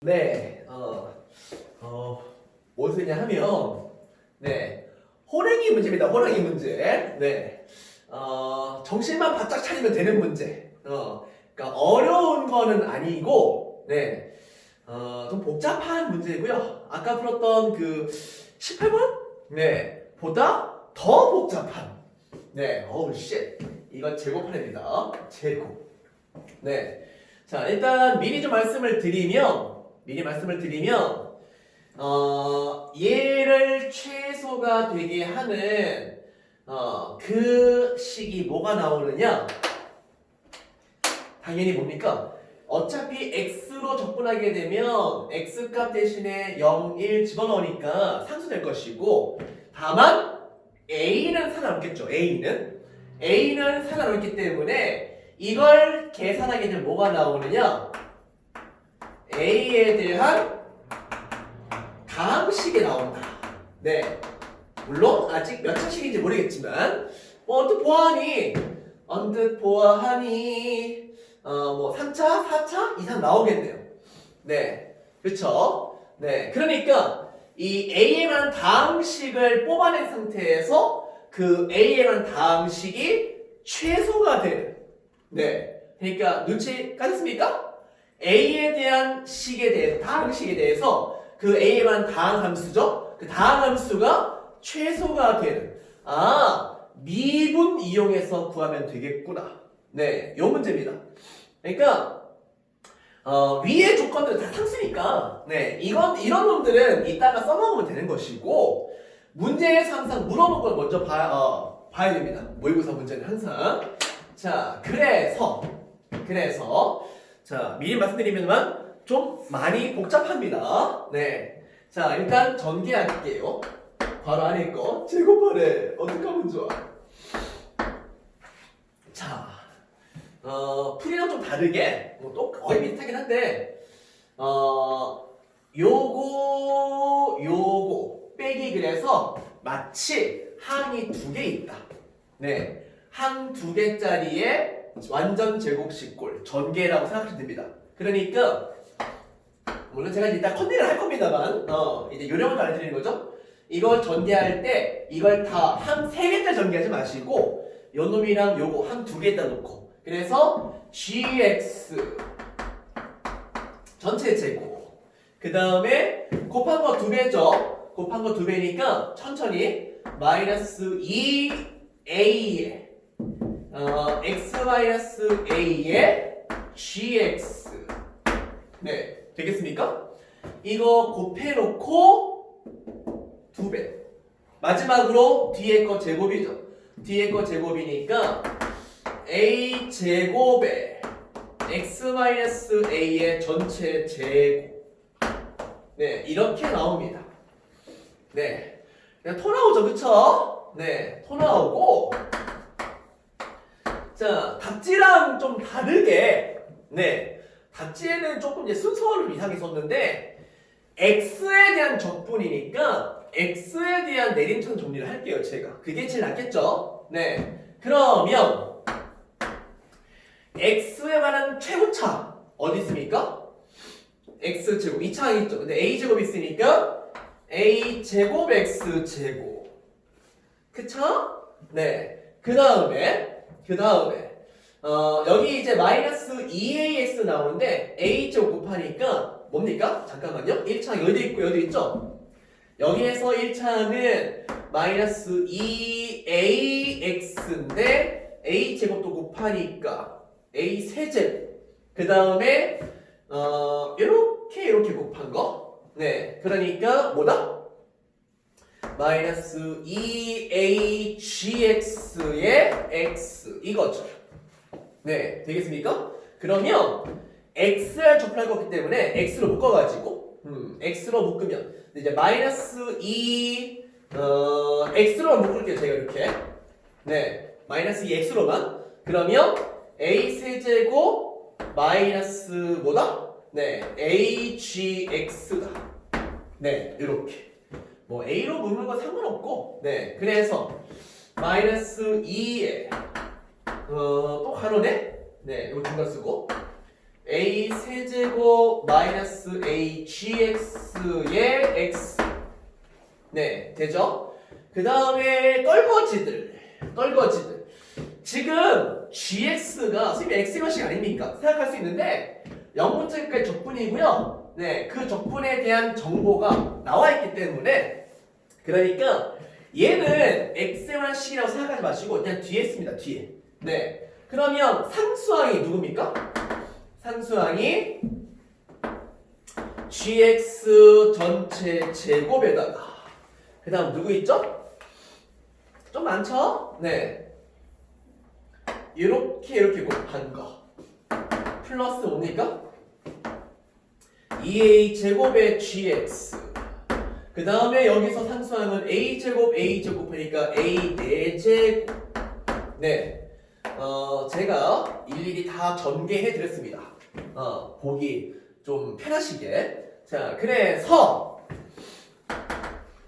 네, 어, 어, 무엇이냐 하면, 네, 호랭이 문제입니다. 호랭이 문제. 네, 어, 정신만 바짝 차리면 되는 문제. 어, 그러니까 어려운 거는 아니고, 네, 어, 좀 복잡한 문제고요. 아까 풀었던 그 18번? 네, 보다 더 복잡한. 네, 어우, 쉣. 이건 제곱판입니다. 제곱. 네. 자, 일단 미리 좀 말씀을 드리면, 미리 말씀을 드리면, 어, 얘를 최소가 되게 하는, 어, 그 식이 뭐가 나오느냐? 당연히 뭡니까? 어차피 x로 접근하게 되면 x값 대신에 0, 1 집어넣으니까 상수될 것이고 다만 a는 상관없겠죠. a는 a는 상관없기 때문에 이걸 계산하게 되면 뭐가 나오느냐? A에 대한 다항식이 나온다. 네. 물론 아직 몇 차식인지 모르겠지만 뭐 언뜻 보아하니 언뜻 보아하니 어뭐 3차, 4차 이상 나오겠네요. 네. 그렇죠? 네. 그러니까 이 A에만 다항식을 뽑아낸 상태에서 그 A에만 다항식이 최소가 되는 네. 그러니까 눈치 까졌습니까? A에 대한 식에 대해서 다항식에 대해서 그 A에만 다항함수죠. 그 다항함수가 최소가 되는 아 미분 이용해서 구하면 되겠구나. 네, 요 문제입니다. 그러니까 어, 위의 조건들은 다 상수니까 네, 이건 이런 놈들은 이따가 써먹으면 되는 것이고 문제에서 항상 물어본 걸 먼저 봐, 어, 봐야 됩니다. 모의고사 문제는 항상 자 그래서 그래서 자 미리 말씀드리면 좀 많이 복잡합니다. 네, 자 일단 전개 할게요. 바로 안에 거 제곱하래 어떻게 하면 좋아? 자, 어, 풀이랑 좀 다르게 뭐 또 거의 비슷하긴 한데 어 요거 요거 빼기 그래서 마치 항이 두 개 있다. 네, 항 두 개짜리의 완전 제곱식 골 전개라고 생각하시면 됩니다. 그러니까 물론 제가 이따 컨닝을 할 겁니다만 어 이제 요령을 알려드리는 거죠. 이걸 전개할 때 이걸 다 한 세 개짜리 전개하지 마시고 요 놈이랑 요거 한 두 개다 놓고 그래서 gx 전체 제곱 그 다음에 곱한 거 두 배죠 곱한 거 두 배니까 천천히 마이너스 2a에 어, x 마이너스 a에 gx 네 되겠습니까? 이거 곱해놓고 두 배. 마지막으로 뒤에 거 제곱이죠. 뒤에 거 제곱이니까 a 제곱에 x 마이너스 a의 전체 제곱. 네, 이렇게 나옵니다. 네, 토 나오죠, 그쵸? 네, 토 나오고. 자, 답지랑 좀 다르게, 네, 답지에는 조금 이제 순서를 이상하게 썼는데 x에 대한 적분이니까 x에 대한 내림차순 정리를 할게요, 제가. 그게 제일 낫겠죠? 네. 그러면 x에 관한 최고차 어디 있습니까? x 제곱 2차항 있죠. 근데 a 제곱 있으니까 a 제곱 x 제곱. 그쵸? 네. 그 다음에 그 다음에 어, 여기 이제 마이너스 2ax 나오는데 a 제곱 곱하니까 뭡니까? 잠깐만요. 1차항 여기 있고 여기 있죠? 여기에서 1차항은 마이너스 2ax인데 a 제곱도 곱하니까 a 세제곱 그 다음에 어, 이렇게 이렇게 곱한 거 네, 그러니까 뭐다? 마이너스 2agx의 x 이거죠. 네, 되겠습니까? 그러면 x를 접근할 거기 때문에 x로 묶어가지고 음, x로 묶으면 이제 마이너스 2 어, x로만 묶을게요 제가 이렇게 네 마이너스 2x로만 그러면 a 세제곱 마이너스 뭐다? 네 agx다 네 이렇게 뭐 a로 묶는 건 상관없고 네. 그래서 마이너스 2에 어, 또 가로네? 네 이거 중간 쓰고 a 세제곱 마이너스 a gx의 x. 네 되죠? 그 다음에 떨거지들 떨거지들. 지금 gx가 선생님 x값이 아닙니까? 생각할 수 있는데 0부터 1까지 적분이고요 네 그 적분에 대한 정보가 나와 있기 때문에 그러니까 얘는 x만 식이라고 생각하지 마시고 그냥 뒤에 씁니다 뒤에 네 그러면 상수항이 누굽니까? 상수항이 gx 전체 제곱에다가 그 다음 누구 있죠? 좀 많죠? 네 이렇게 이렇게 곱한 거 플러스 뭡니까? 2a 제곱의 gx 그 다음에 여기서 상수항은 a 제곱 a 제곱 하니까 a 4제곱 네 어, 제가 일일이 다 전개해 드렸습니다. 어, 보기 좀 편하시게. 자, 그래서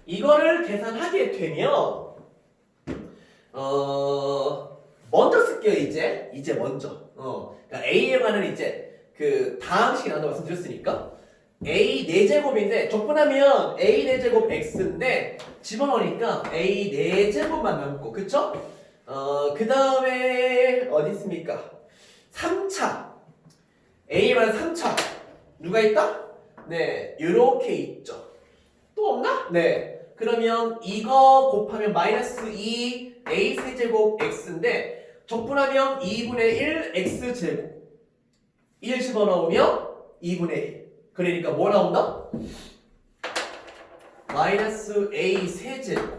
이거를 계산하게 되면 어, 먼저 쓸게요, 이제. 이제 먼저. 어, 그러니까 A에 관한 이제 그 다음 시간에 나도 말씀드렸으니까 A 4제곱인데 적분하면 A 4제곱 X인데 집어넣으니까 A 4제곱만 남고 그쵸? 어, 그 다음에 어디 있습니까? 3차 A만 3차 누가 있다? 네 이렇게 있죠 또 없나? 네 그러면 이거 곱하면 마이너스 2 A 세제곱 X인데 적분하면 2분의 1 X제곱 1 집어넣으면 2분의 1 그러니까 뭐 나온다? 마이너스 A 세제곱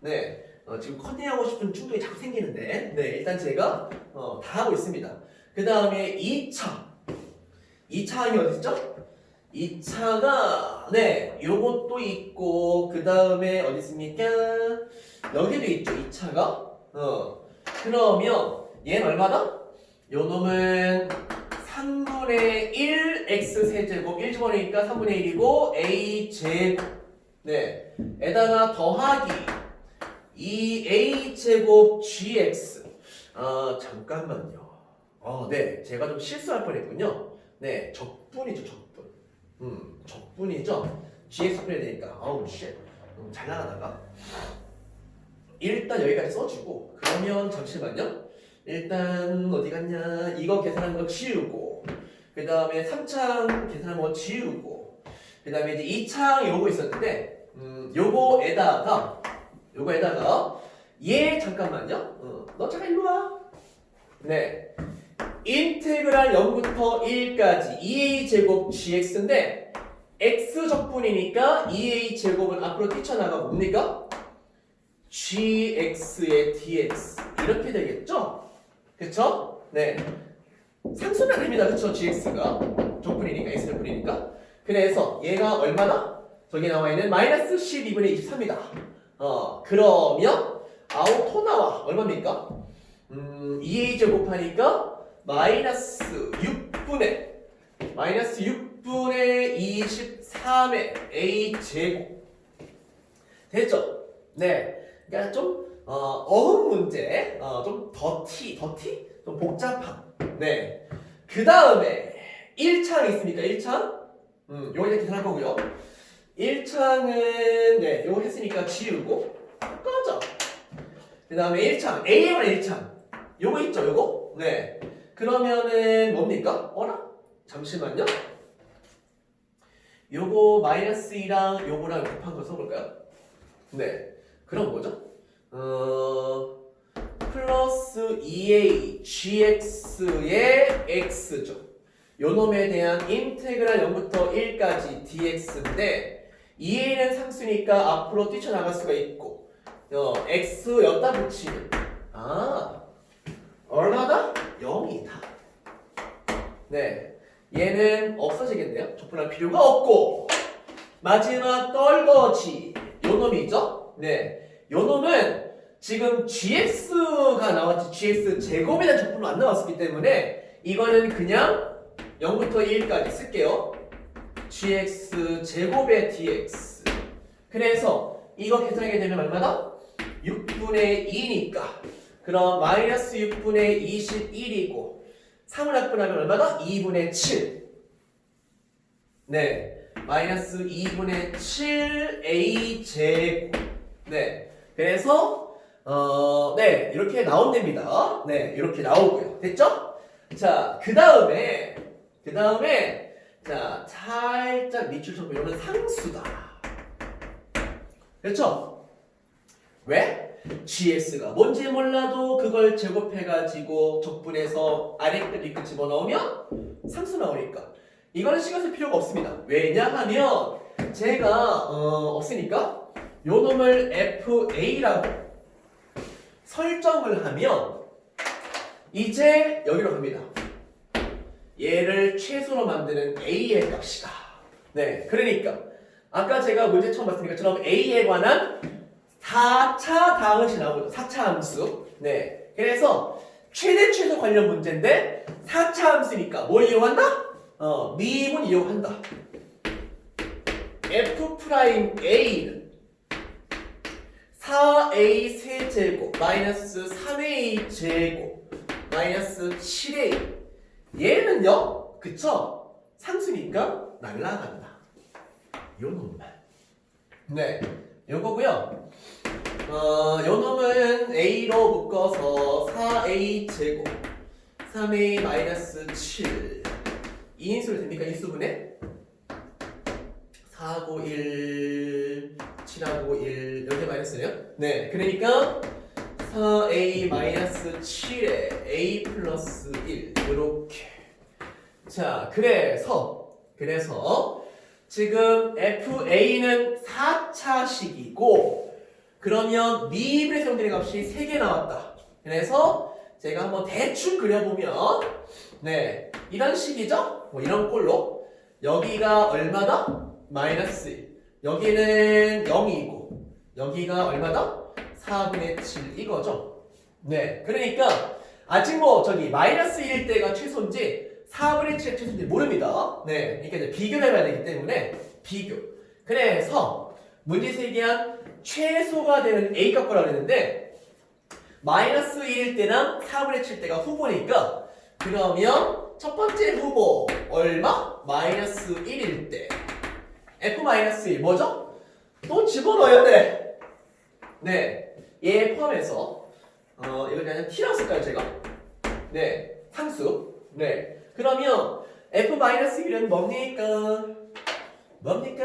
네 어, 지금 컨닝하고 싶은 충동이 자꾸 생기는데 네 일단 제가 어, 다 하고 있습니다 그 다음에 2차 2차 항이 어디 있죠? 2차가 네 요것도 있고 그 다음에 어디 있습니까? 여기도 있죠 2차가 어 그러면 얘는 얼마다? 요 놈은 3분의 1 x 세제곱 1 집어넣으니까 3분의 1이고 a 제곱. 네. 에다가 더하기 2a 제곱 gx. 아 잠깐만요. 어네. 제가 좀 실수할 뻔했군요. 네 적분이죠 적분. 음 적분이죠. Gx 분해야 되니까. 아우 쉣 음, 잘 나가다가. 일단 여기까지 써주고 그러면 잠시만요 일단 어디 갔냐? 이거 계산한 거 지우고 그 다음에 3창 계산한 거 지우고 그 다음에 이제 2창 요거 있었는데 음 요거에다가 요거에다가 얘 잠깐만요. 어, 너 잠깐 일로 와 네. 인테그랄 0부터 1까지 2a 제곱 gx인데 x 적분이니까 2a 제곱은 앞으로 뛰쳐나가고 뭡니까? gx의 dx 이렇게 되겠죠? 그쵸? 네 상수는 아닙니다 그쵸 gx가 적분이니까 x 적분이니까 그래서 얘가 얼마나? 저기 나와 있는 마이너스 12분의 23이다 어 그러면 아우토 나와 얼마입니까? 음 2a 제곱하니까 마이너스 6분의 마이너스 6분의 23의 a 제곱 됐죠? 네 그러니까 좀 어, 어음 문제 어, 좀 더티 더티? 좀 복잡한. 네 그 다음에 1창 있습니까? 1창? 음 요거 이제 계산할 거고요. 1창은 네 요거 했으니까 지우고 꺼져. 그 다음에 1창 A만 1창. 요거 있죠 요거? 네. 그러면은 뭡니까? 어라? 잠시만요. 요거 마이너스 2랑 요거랑 곱한 거 써볼까요? 네. 그럼 뭐죠 어 플러스 2a gx의 x죠. 요 놈에 대한 인테그랄 0부터 1까지 dx인데 2a는 상수니까 앞으로 뛰쳐나갈 수가 있고 어, x 여기다 붙이면 아 얼마다? 0이다. 네 얘는 없어지겠네요. 적분할 필요가 없고. 마지막 떨거지. 요 놈이 있죠? 네, 요 놈은 지금 gx가 나왔지 gx 제곱에 대한 적분은 안 나왔기 때문에 이거는 그냥 0부터 1까지 쓸게요. gx 제곱의 dx. 그래서 이거 계산하게 되면 얼마다? 6분의 2니까. 그럼 마이너스 6분의 21이고 3을 합분하면 얼마다? 2분의 7. 네. 마이너스 2분의 7 a 제곱. 네. 그래서 어, 네, 이렇게 나온답니다. 네, 이렇게 나오고요. 됐죠? 자, 그 다음에 그 다음에 자, 살짝 밑줄 쳐고 이러면 상수다. 그렇죠? 왜? GS가 뭔지 몰라도 그걸 제곱해가지고 적분해서 아래 끝, 윗끝 집어넣으면 상수 나오니까 이거는 신경 쓸 필요가 없습니다. 왜냐하면 제가 어, 없으니까 요 놈을 FA라고 설정을 하면 이제 여기로 갑니다. 얘를 최소로 만드는 A의 값이다. 네, 그러니까 아까 제가 문제 처음 봤으니까 것처럼 A에 관한 4차 다항이 나오죠. 4차 함수. 네, 그래서 최대 최소 관련 문제인데 4차 함수니까 뭘 이용한다? 어, 미분 이용한다. F 프라임 A는 4A 세제곱 마이너스 3A 제곱 마이너스 7A 얘는요? 그쵸? 상수니까 날라간다. 요 놈만 네 요거고요. 어, 요 놈은 A로 묶어서 4A 제곱 3A 마이너스 7 2인수로 됩니까? 인수분해 4고 1 7하고 1 이렇게 마이너스네요? 네 그러니까 4a 마이너스 7에 a 플러스 1 이렇게. 자 그래서 그래서 지금 FA는 4차식이고 그러면 미분의 성질의 값이 3개 나왔다. 그래서 제가 한번 대충 그려보면 네 이런 식이죠? 뭐 이런 꼴로. 여기가 얼마다? 마이너스 1 여기는 0이고 여기가 얼마다? 4분의 7 이거죠. 네, 그러니까 아직 뭐 저기 마이너스 1일 때가 최소인지 4분의 7이 최소인지 모릅니다. 네, 그러니까 이제 비교를 해봐야 되기 때문에 비교. 그래서 문제에서 얘기한 최소가 되는 A 값 거라고 그랬는데 마이너스 1일 때랑 4분의 7 때가 후보니까 그러면 첫 번째 후보 얼마? 마이너스 1일 때 F 마이너스 1 뭐죠? 또 집어넣어야 돼. 네. 얘 포함해서 어 이거 그냥 T라고 쓸까요 제가? 네 상수 네 그러면 F-1은 뭡니까? 뭡니까?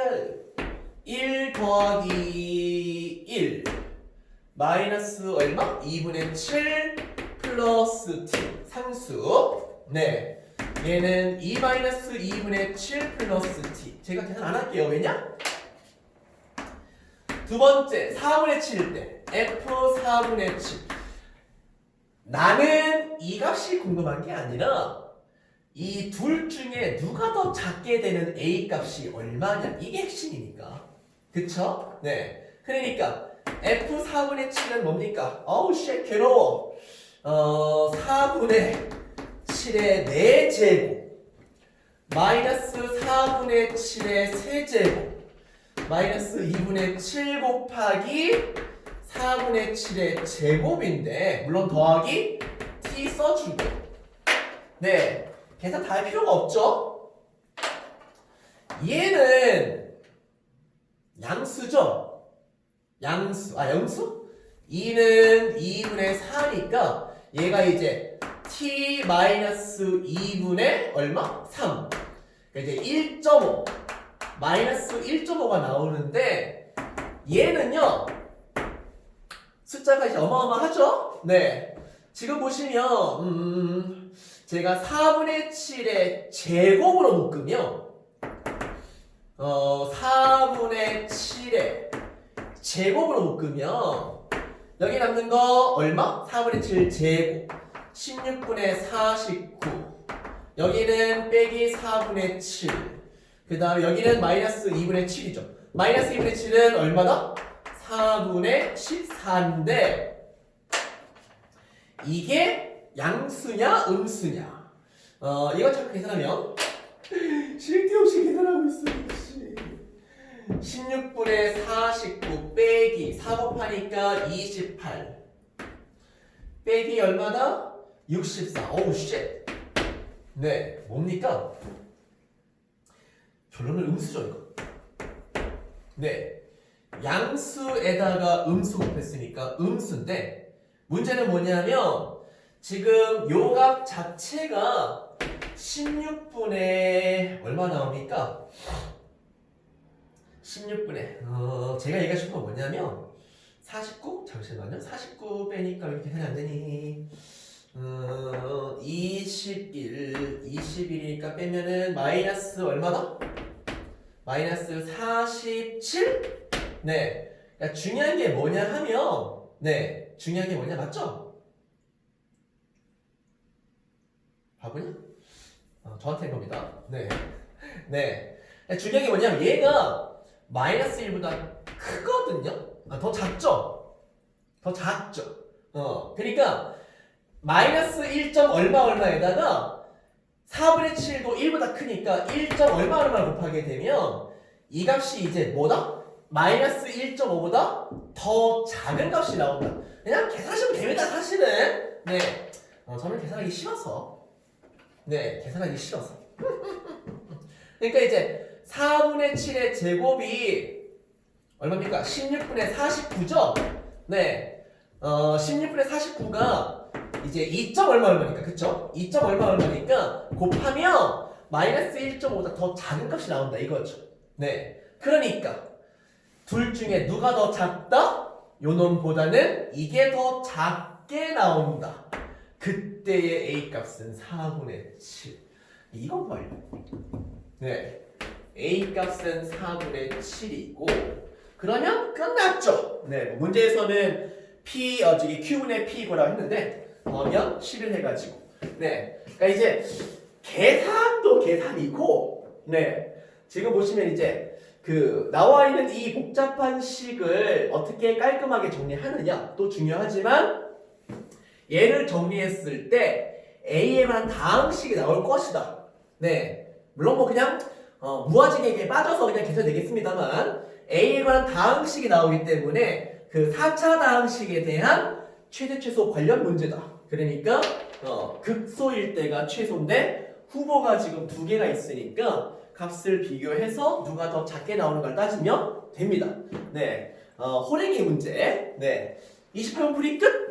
1 더하기 1 마이너스 얼마? 2분의 7 플러스 T 상수 네 얘는 2 마이너스 2분의 7 플러스 T. 제가 계산 안 할게요. 왜냐? 두 번째 4분의 7일 때 F 4분의 7 나는 이 값이 궁금한 게 아니라 이 둘 중에 누가 더 작게 되는 A 값이 얼마냐? 이게 핵심이니까. 그쵸? 네. 그러니까 F 4분의 7은 뭡니까? 어우 쉣 괴로워. 어 4분의 7의 4제곱 마이너스 4분의 7의 세제곱 마이너스 2분의 7 곱하기 4분의 7의 제곱인데 물론 더하기 t 써주고. 네 계산 다 할 필요가 없죠? 얘는 양수죠? 양수 아 양수? 2는 2분의 4니까 얘가 이제 t 마이너스 2분의 얼마? 3 그러니까 이제 1.5 마이너스 1.5가 나오는데 얘는요 숫자가 이제 어마어마하죠? 네. 지금 보시면 음, 제가 4분의 7의 제곱으로 묶으면 어 4분의 7의 제곱으로 묶으면 여기 남는 거 얼마? 4분의 7 제곱 16분의 49 여기는 빼기 4분의 7 그 다음에 여기는 마이너스 2분의 7이죠. 마이너스 2분의 7은 얼마다? 4분의 14인데 이게 양수냐 음수냐 어 이거 자꾸 계산하면 쉴데 없이 계산하고 있어 씨. 16분의 49 빼기 4 곱하니까 28 빼기 얼마다? 64 어우 쉣 네, 뭡니까? 결론은 음수죠, 이거. 네, 양수에다가 음수 곱했으니까 음수인데 문제는 뭐냐면 지금 요각 자체가 16분의 얼마 나옵니까? 16분의 어, 제가 얘기하고 싶은 건 뭐냐면 49? 잠시만요 49 빼니까 왜 이렇게 계산이 안 되니 어, 21 21이니까 빼면은 마이너스 얼마다? 마이너스 47? 네 그러니까 중요한 게 뭐냐 하면 네 중요한 게 뭐냐 맞죠? 바보냐? 어, 저한테 겁니다 네 네. 중요한 게 뭐냐면 얘가 마이너스 1보다 크거든요. 아, 더 작죠? 더 작죠. 어, 그러니까 마이너스 1. 얼마 얼마에다가 4분의 7도 1보다 크니까 1. 얼마 얼마 곱하게 되면 이 값이 이제 뭐다? 마이너스 1.5보다 더 작은 값이 나온다. 그냥 계산하시면 됩니다, 사실은. 네. 어, 저는 계산하기 싫어서. 네, 계산하기 싫어서. 그러니까 이제 4분의 7의 제곱이 얼마입니까? 16분의 49죠? 네. 어, 16분의 49가 이제 2. 얼마 얼마니까, 그쵸? 2. 얼마 얼마니까 곱하면 마이너스 1.5보다 더 작은 값이 나온다, 이거죠. 네. 그러니까 둘 중에 누가 더 작다? 요 놈보다는 이게 더 작게 나온다. 그때의 A 값은 4분의 7. 이건 뭐예요? 네. A 값은 4분의 7이고 그러면 끝났죠. 네. 문제에서는 P 어 저기 Q분의 P고라고 했는데 더하면 10을 해가지고 네. 그러니까 이제 계산도 계산이고 네. 지금 보시면 이제 그 나와 있는 이 복잡한 식을 어떻게 깔끔하게 정리하느냐 또 중요하지만 얘를 정리했을 때 A에 관한 다항식이 나올 것이다. 네. 물론 뭐 그냥 어, 무아지게에 빠져서 그냥 계산되겠습니다만 A에 관한 다항식이 나오기 때문에 그 4차 다항식에 대한 최대 최소 관련 문제다. 그러니까 어, 극소일 때가 최소인데 후보가 지금 두 개가 있으니까 값을 비교해서 누가 더 작게 나오는 걸 따지면 됩니다. 네. 어, 호랭이 문제. 네. 28분 풀이 끝!